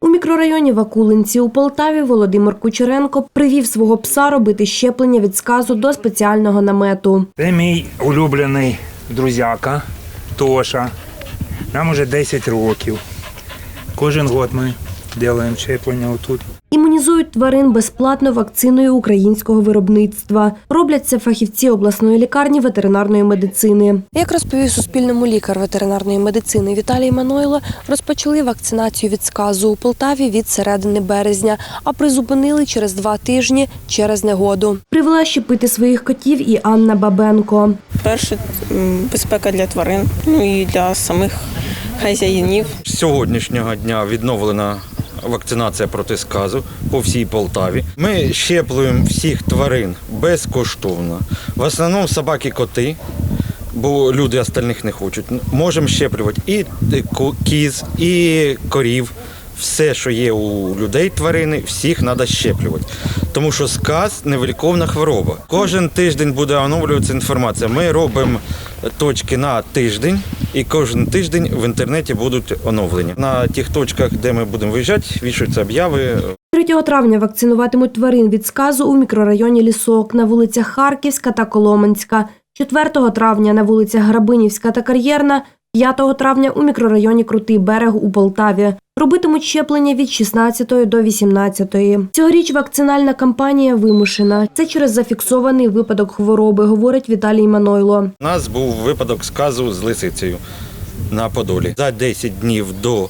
У мікрорайоні Вакулинці у Полтаві Володимир Кучеренко привів свого пса робити щеплення від сказу до спеціального намету. Це мій улюблений друзяка Тоша. Нам уже 10 років. Кожен год ми робимо щеплення отут. Імунізують тварин безплатно вакциною українського виробництва. Роблять це фахівці обласної лікарні ветеринарної медицини. Як розповів Суспільному лікар ветеринарної медицини Віталій Манойло, розпочали вакцинацію від сказу у Полтаві від середини березня, а призупинили через два тижні через негоду. Привела щепити своїх котів і Анна Бабенко. Перше безпека для тварин, ну і для самих хазяїнів. З сьогоднішнього дня відновлена вакцинація проти сказу по всій Полтаві. Ми щеплюємо всіх тварин безкоштовно. В основному собаки, коти, бо люди остальних не хочуть. Можемо щеплювати і кіз, і корів. Все, що є у людей тварини, всіх треба щеплювати. Тому що сказ невиліковна хвороба. Кожен тиждень буде оновлюватися інформація. Ми робимо точки на тиждень, і кожен тиждень в інтернеті будуть оновлені. На тих точках, де ми будемо виїжджати, вішуються обяви, 3 травня вакцинуватимуть тварин від сказу у мікрорайоні Лісок на вулицях Харківська та Коломенська, 4 травня на вулицях Грабинівська та Кар'єрна, 5 травня у мікрорайоні Крутий берег у Полтаві. Робитимуть щеплення від 16 до 18. Цьогоріч вакцинальна кампанія вимушена. Це через зафіксований випадок хвороби, говорить Віталій Манойло. У нас був випадок сказу з лисицею на Подолі. За 10 днів до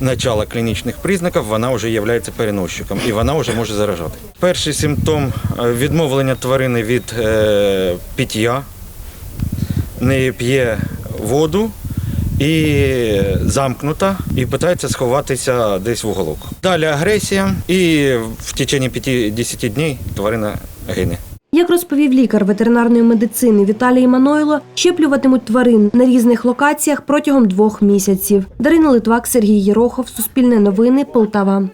начала клінічних признаків вона вже є переносчиком і вона вже може заражати. Перший симптом е, відмовлення тварини від е, пиття, не п'є воду і замкнута, і питається сховатися десь в уголок. Далі агресія, і в течение 5-10 днів тварина гине. Як розповів лікар ветеринарної медицини Віталій Манойло, щеплюватимуть тварин на різних локаціях протягом двох місяців. Дарина Литвак, Сергій Єрохов, Суспільне новини, Полтава.